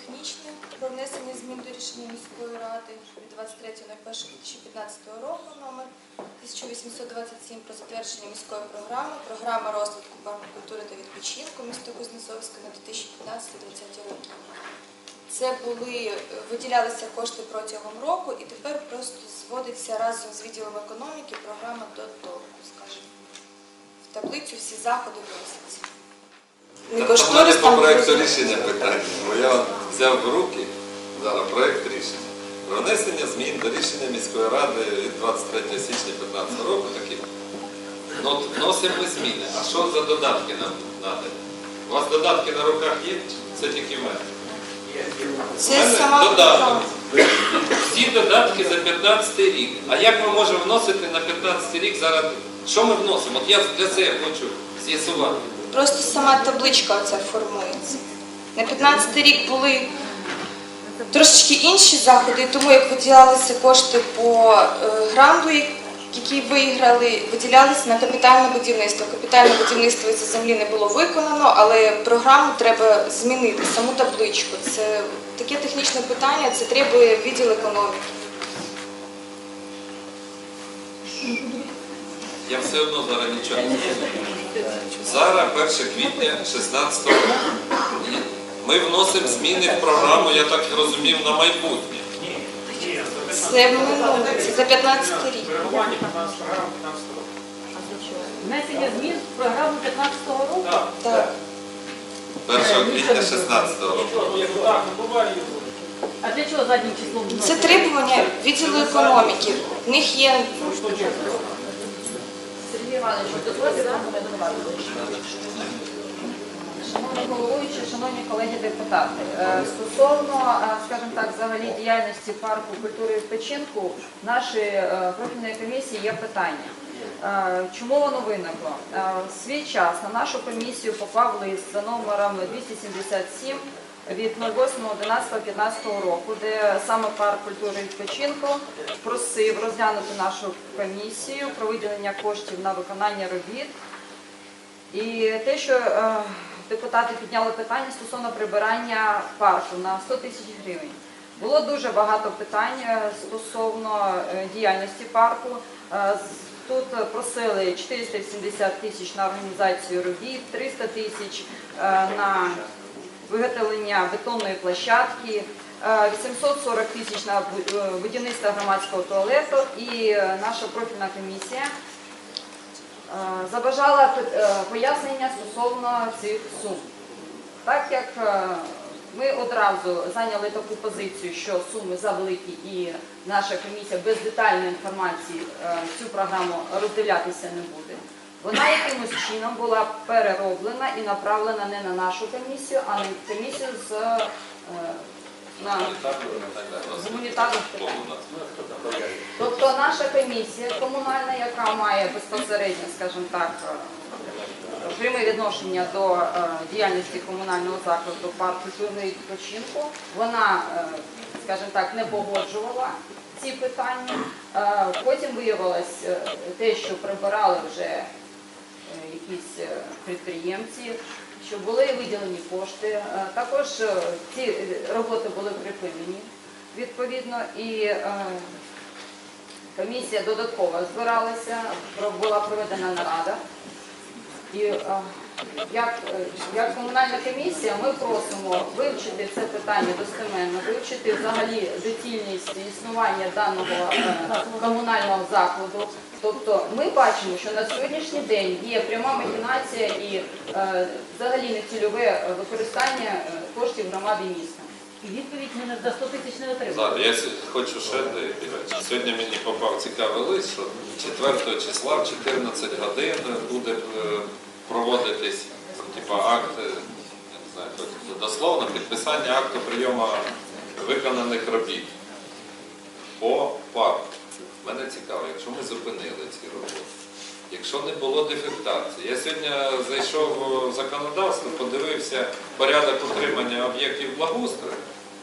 технічне про внесення змін до рішення міської ради від 23.01.2015 року номер 1827 про затвердження міської програми Програма розвитку парку культури та відпочинку міста Кузнецовська на 2015-2020 роки. Це були е, виділялися кошти протягом року, і тепер просто зводиться разом з відділом економіки програма до толку, скажімо. В таблицю всі заходи вносяться. Кошторис по там проєкту рішення питання, бо я взяв в руки зараз проєкт рішення про внесення змін до рішення міської ради від 23 січня 2015 року. Такі. Ну, вносимо ми зміни. А що за додатки нам треба? У вас додатки на руках є? Це тільки в мене. У Це мене додаток. Всі додатки за 15 рік. А як ми можемо вносити на 15 рік зараз? Що ми вносимо? От я для це хочу з'ясувати. Просто сама табличка оця формується. На 15 рік були трошечки інші заходи, тому як виділялися кошти по е, гранту, який виграли, виділялися на капітальне будівництво. Капітальне будівництво із землі не було виконано, але програму треба змінити, саму табличку. Це таке технічне питання, це требує відділ економіки. Я все одно зараз нічого не зрозумів. Зараз 1 квітня 16 року. Ми вносимо зміни в програму, я так зрозумів, на майбутнє. Це в минуле, за 15 рік. Перерахування 15 програм 15 року. Внесення змін в програму 15-го року? Так. Так. 1 квітня 16 року. Ну. А для чого заднім числом Це требування відділу економіки. В них є Вам коментувати. Шановні колеги депутати, е, стосовно, е, скажімо так, взагалі діяльності парку культури і відпочинку, нашої е, профільної комісії є питання. Чому воно виникло? В свій час на нашу комісію попав лист за номером 277 від 08.11.15 року, де саме парк культури і відпочинку просив розглянути нашу комісію про виділення коштів на виконання робіт. І те, що е, депутати підняли питання стосовно прибирання парку на 100 тисяч гривень. Було дуже багато питань е, стосовно е, діяльності парку. Тут просили 470 тисяч на організацію робіт, 300 тисяч на виготовлення бетонної площадки, е, 840 тисяч на е, будівництво громадського туалету і е, наша профільна комісія е, забажала е, пояснення стосовно цих сум. Так як е, ми одразу зайняли таку позицію, що суми завеликі і наша комісія без детальної інформації е, цю програму розділятися не буде. Вона якимось чином була перероблена і направлена не на нашу комісію, а на комісію з е, на гуманітарних питань. Тобто наша комісія комунальна, яка має безпосередньо, скажімо так, е, пряме відношення до е, діяльності комунального закладу парк культурного відпочинку, вона, е, скажімо так, не погоджувала ці питання. Потім виявилось те, що прибирали вже якісь е, підприємці, що були виділені кошти. Е, Також е, ці е, роботи були припинені відповідно і е, комісія додатково збиралася, була проведена нарада. І е, як, е, як комунальна комісія ми просимо вивчити це питання достеменно, вивчити взагалі доцільність існування даного е, комунального закладу. Тобто ми бачимо, що на сьогоднішній день є пряма махінація і е, взагалі нецільове використання е, коштів громади міста. І відповідь ми на за 100 тисяч не отримали. Зараз, я хочу ще деякі речі. Сьогодні мені попав цікавий лист, що 4 числа в 14 годин буде проводитись типу, акт, не знаю, дословно, підписання акту прийому виконаних робіт по парку. Мене цікаво, якщо ми зупинили ці роботи, якщо не було дефектації. Я сьогодні зайшов в законодавство, подивився порядок утримання об'єктів благоустрою.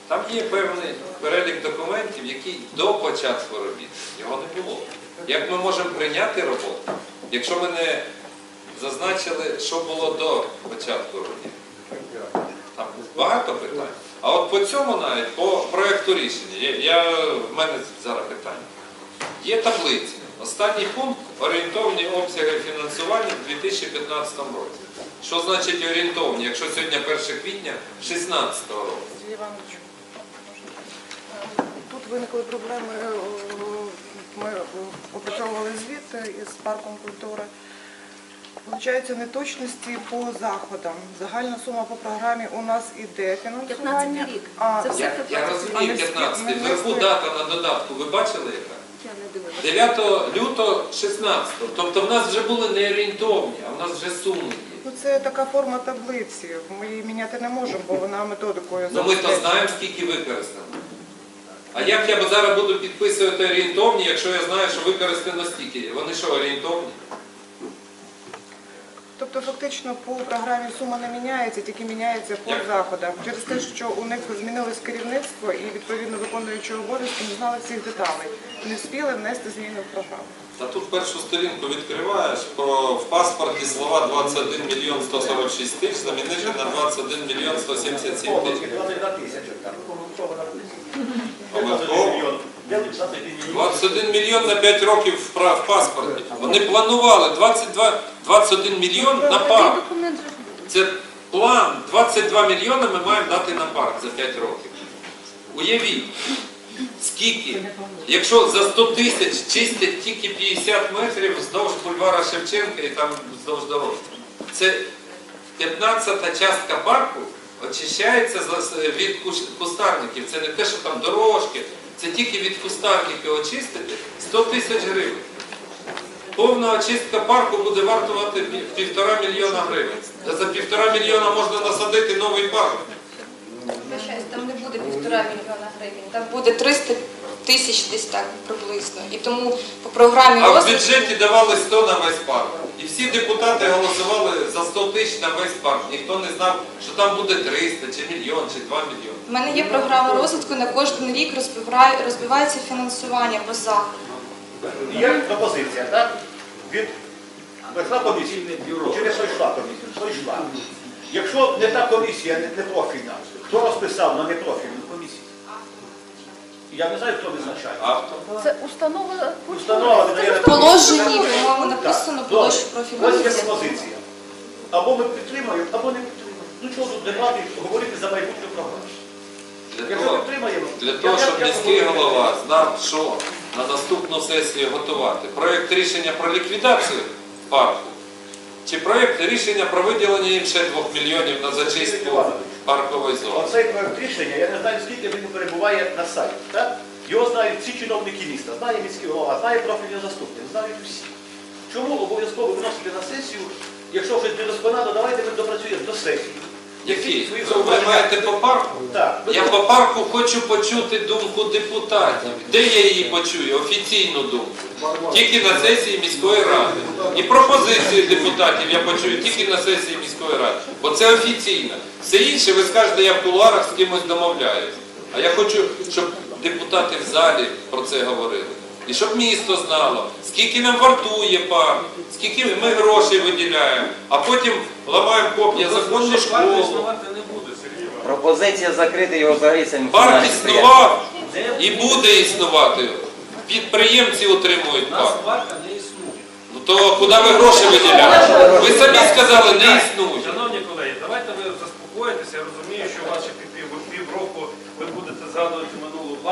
Там є певний перелік документів, який до початку робіт його не було. Як ми можемо прийняти роботу, якщо ми не зазначили, що було до початку робіт? Там багато питань. А от по цьому навіть, по проекту рішення, я, в мене зараз питання. Є таблиці. Останній пункт орієнтовні обсяги фінансування в 2015 році. Що значить орієнтовні, якщо сьогодні 1 квітня 2016 року? Е, тут виникли проблеми. е, Ми опрацьовували звіт із парком культури. Получаються неточності по заходам. Загальна сума по програмі у нас іде фінансування. 15 рік. А, Це все Я, я А розумію, не 15 спі- не Вверху дата на додатку, ви бачили яка? Я не дивилася. 9 лютого 16. Тобто в нас вже були не орієнтовні, а в нас вже суми. Ну, це така форма таблиці. Ми її міняти не можемо, бо вона методикою Ну ми то забезпечена. знаємо, скільки використано. А як я зараз буду підписувати орієнтовні, якщо я знаю, що використано стільки? Вони що, орієнтовні? Тобто фактично по програмі сума не міняється, тільки міняється по Як? заходам. Через те, що у них змінилось керівництво і відповідно виконуючи обов'язки не знали всіх деталей. Не встигли внести зміни в програму. Та тут першу сторінку відкриваєш, про в паспорті слова 21 мільйон 146 тисяч замінити на 21 мільйон 177 тисяч. 21 мільйон на 5 років в пра- паспорті. Вони планували 22, 21 мільйон на парк. Це план 22 мільйони ми маємо дати на парк за 5 років. Уявіть, скільки, якщо за 100 тисяч чистять тільки 50 метрів вздовж бульвара Шевченка і там вздовж дороги. Це 15-та частка парку очищається від кустарників. Це не те, що там дорожки, це тільки від кустарників очистити 100 тисяч гривень. Повна очистка парку буде вартувати півтора мільйона гривень. За півтора мільйона можна насадити новий парк. Там не буде півтора мільйона гривень, там буде 300 тисяч десь так приблизно. І тому по програмі А в розвитку бюджеті давали 100 на весь парк. Всі депутати голосували за 100 тисяч на весь парк. Ніхто не знав, що там буде 300, чи мільйон, чи 2 мільйони. в мене є програма розвитку, на кожен рік розбивається фінансування по заходу. Є пропозиція, так? Від пройшла комісія. Через що йшла комісія? Що? Якщо не та комісія, не, не профільна, хто розписав на непрофільну? Я не знаю, хто визначає. Авто. Це установа Установа видає В положенні, по-моєму, написано Так, добре. Ось є пропозиція. Або ми підтримаємо, або не підтримаємо. Ну чого тут дебати говорити за майбутню програму? Для Якщо того, підтримаємо, для я- того, я- щоб я міський голова знав, що на наступну сесію готувати. Проєкт рішення про ліквідацію парку чи проєкт рішення про виділення їм ще 2 мільйонів на зачистку паркової зони. Оцей проект рішення, я не знаю, скільки він перебуває на сайті. Так? Його знають всі чиновники міста, знає міський голова, знає профільний заступник, знають всі. Чому обов'язково виносити на сесію, якщо щось недосконало, давайте ми допрацюємо до сесії. Які? Ви маєте по парку? Так, Я по парку хочу почути думку депутатів. Де я її почую? Офіційну думку. Тільки на сесії міської ради. І пропозиції депутатів я почую тільки на сесії міської ради. Бо це офіційно. Все інше ви скажете, я в кулуарах з кимось домовляюсь. А я хочу, щоб депутати в залі про це говорили. І щоб місто знало, скільки нам вартує парк, скільки ми грошей виділяємо, а потім ламаємо коп'я законну школу. Пропозиція закрити його взагалі самі Парк існував і буде існувати. Підприємці отримують У нас парк. парка не існує. Ну то куди ви гроші виділяєте? Ви самі сказали, не існує. Шановні колеги, давайте ви заспокоїтеся. Я розумію, що у вас ще пів, пів, півроку ви будете згадувати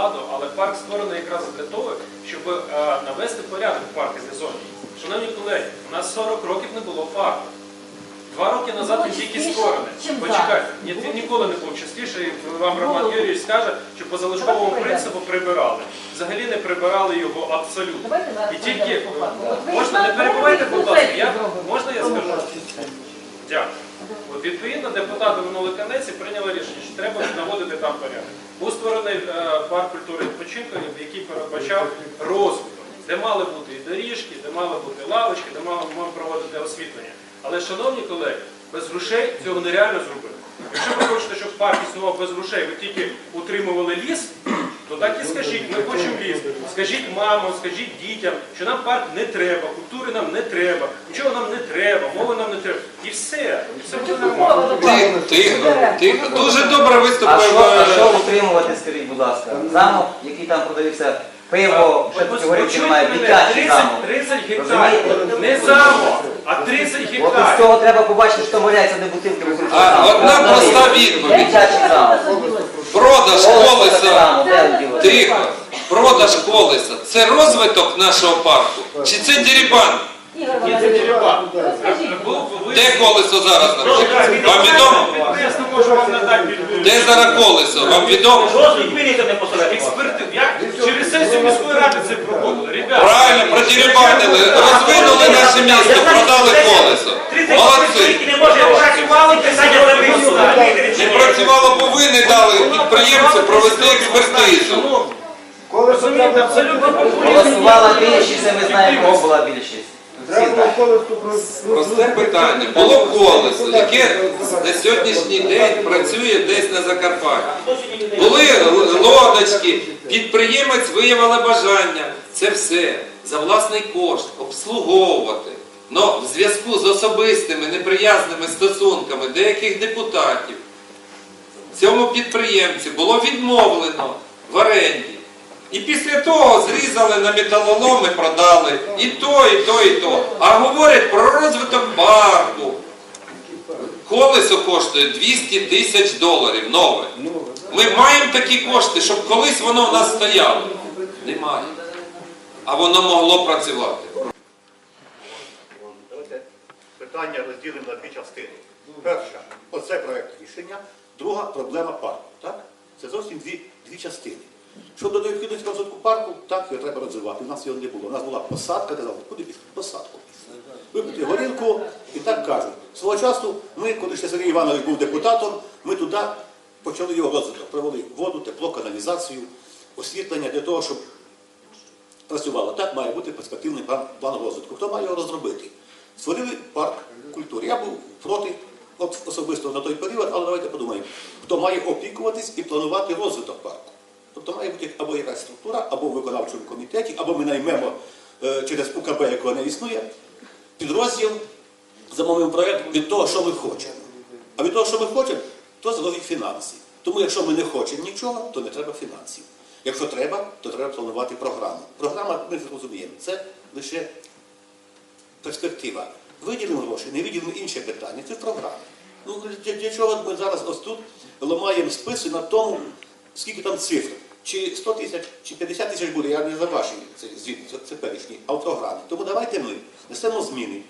владу, але парк створений якраз для того, щоб е, навести порядок в парковій зоні. Шановні колеги, у нас 40 років не було парку. Два роки назад він тільки створений. Почекайте, ні, він ніколи не був частіший. Вам Роман Юрійович скаже, що по залишковому принципу прибирали. Взагалі не прибирали його абсолютно. І тільки можна не перебувайте, будь ласка. Я, можна я скажу? Дякую. От відповідно депутати минулої каденції прийняли рішення, що треба наводити там порядок. Був створений е, парк культури відпочинку, який передбачав розвиток, де мали бути і доріжки, де мали бути лавочки, де мали проводити освітлення. Але, шановні колеги, без грошей цього нереально зробити. Якщо ви хочете, щоб парк існував без грошей, ви тільки утримували ліс, то так і скажіть, ми хочемо ліс. Скажіть мамам, скажіть дітям, що нам парк не треба, культури нам не треба, нічого нам не треба, мови нам не треба. І все. І все буде нормально. Тихо, тихо, тихо. Дуже добре А виступив. що, а що е, утримувати, скажіть, будь ласка? Замок, який там продаються, пиво, що Ось тут говорити почуйте немає, мене, дитячий 30, замок. 30 гектарів. Розумієте? Не замок, а 30 От із гектарів. цього треба побачити, що валяється де бутилки А, одна проста відповідь. Дитячий. Продаж колеса. Тихо. Продаж колеса. Це розвиток нашого парку? Чи це дерибан? Ігор Ні, це ви- Де колесо зараз? Вам відомо? Де зараз колесо? Вам відомо? Жодних мінітів не посилати. Експерти, як через сесію міської ради це проводили? Ребята, Правильно, продерибанили, розвинули наше місто, продали колесо. Молодці. не може працювали, Не працювало, бо ви не дали підприємцю провести експертизу. Голосувала більшість, ми знаємо, кого була більшість. Просте питання. Було колесо, яке на сьогоднішній день працює десь на Закарпатті. Були лодочки, підприємець виявили бажання. Це все за власний кошт обслуговувати. Но в зв'язку з особистими неприязними стосунками деяких депутатів цьому підприємцю було відмовлено в оренді. І після того зрізали на металолом і продали і то, і то, і то. А говорять про розвиток парку. Колесо коштує 200 тисяч доларів нове. Ми маємо такі кошти, щоб колись воно в нас стояло. Немає. А воно могло працювати. Давайте питання розділимо на дві частини. Перша, оце проект рішення. Друга проблема парку. Так? Це зовсім дві, дві частини. Щодо необхідності розвитку парку, так, його треба розвивати. У нас його не було. У нас була посадка, казали, куди пішли? Посадку. Випити горілку і так кажуть. Свого часу ми, коли ще Сергій Іванович був депутатом, ми туди почали його розвиток. Провели воду, тепло, каналізацію, освітлення для того, щоб працювало. Так має бути перспективний план розвитку. Хто має його розробити? Створили парк культури. Я був проти особисто на той період, але давайте подумаємо, хто має опікуватись і планувати розвиток парку. Тобто має бути або якась структура, або в виконавчому комітеті, або ми наймемо е, через УКБ, якого не існує, підрозділ, замовимо проєкт від того, що ми хочемо. А від того, що ми хочемо, то залежить фінанси. Тому якщо ми не хочемо нічого, то не треба фінансів. Якщо треба, то треба планувати програму. Програма, ми зрозуміємо, це лише перспектива. Виділимо гроші, не виділимо інше питання. Це програма. Ну, для чого ми зараз ось тут ламаємо списи на тому, скільки там цифр? Чи 100 тисяч, чи 50 тисяч буде, я не за ваші звіт, це, це перечні, а. Тому давайте ми несемо зміни.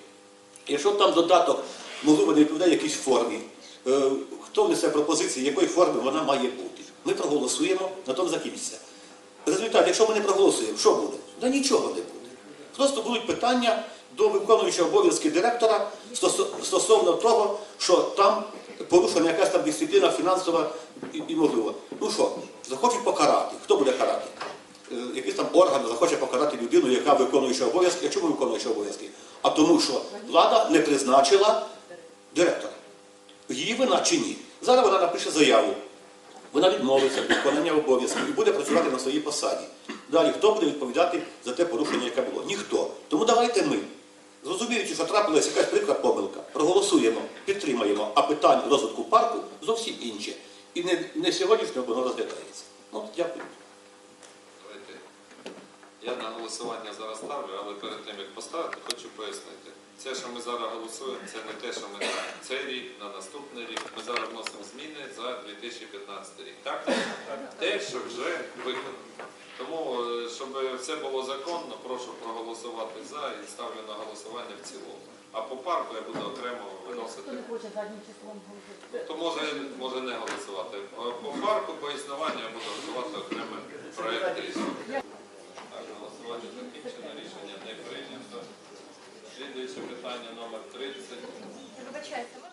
Якщо там додаток, можливо, не відповідає якійсь формі, е, хто внесе пропозиції, якої форми вона має бути. Ми проголосуємо, на тому закінчиться. Результат, якщо ми не проголосуємо, що буде? Да нічого не буде. Просто будуть питання до виконуючого обов'язки директора стосовно того, що там порушена якась там дисципліна фінансова і, і можливо. Ну що, захочуть покарати. Хто буде карати? Е, Якийсь там орган захоче покарати людину, яка виконуюча обов'язки. А чому виконуюча обов'язки? А тому, що влада не призначила директора. Її вина чи ні? Зараз вона напише заяву. Вона відмовиться від виконання обов'язків і буде працювати на своїй посаді. Далі, хто буде відповідати за те порушення, яке було? Ніхто. Тому давайте ми, зрозуміючи, що трапилася якась прикра помилка, проголосуємо, підтримаємо, а питань розвитку парку зовсім інше. І не, не сьогоднішньо воно розглядається. Ну, дякую. Давайте. Я на голосування зараз ставлю, але перед тим як поставити, хочу пояснити. Це, що ми зараз голосуємо, це не те, що ми на цей рік, на наступний рік. Ми зараз вносимо зміни за 2015 рік. Так? Те, що вже виконано. Тому, е, щоб все було законно, прошу проголосувати за і ставлю на голосування в цілому. А по парку я буду окремо виносити. То може, може не голосувати. По парку, по існуванню я буду голосувати окремий проєкт рішення. Так, голосування закінчено, рішення не прийнято. Слідуюче питання номер 30. Вибачайте,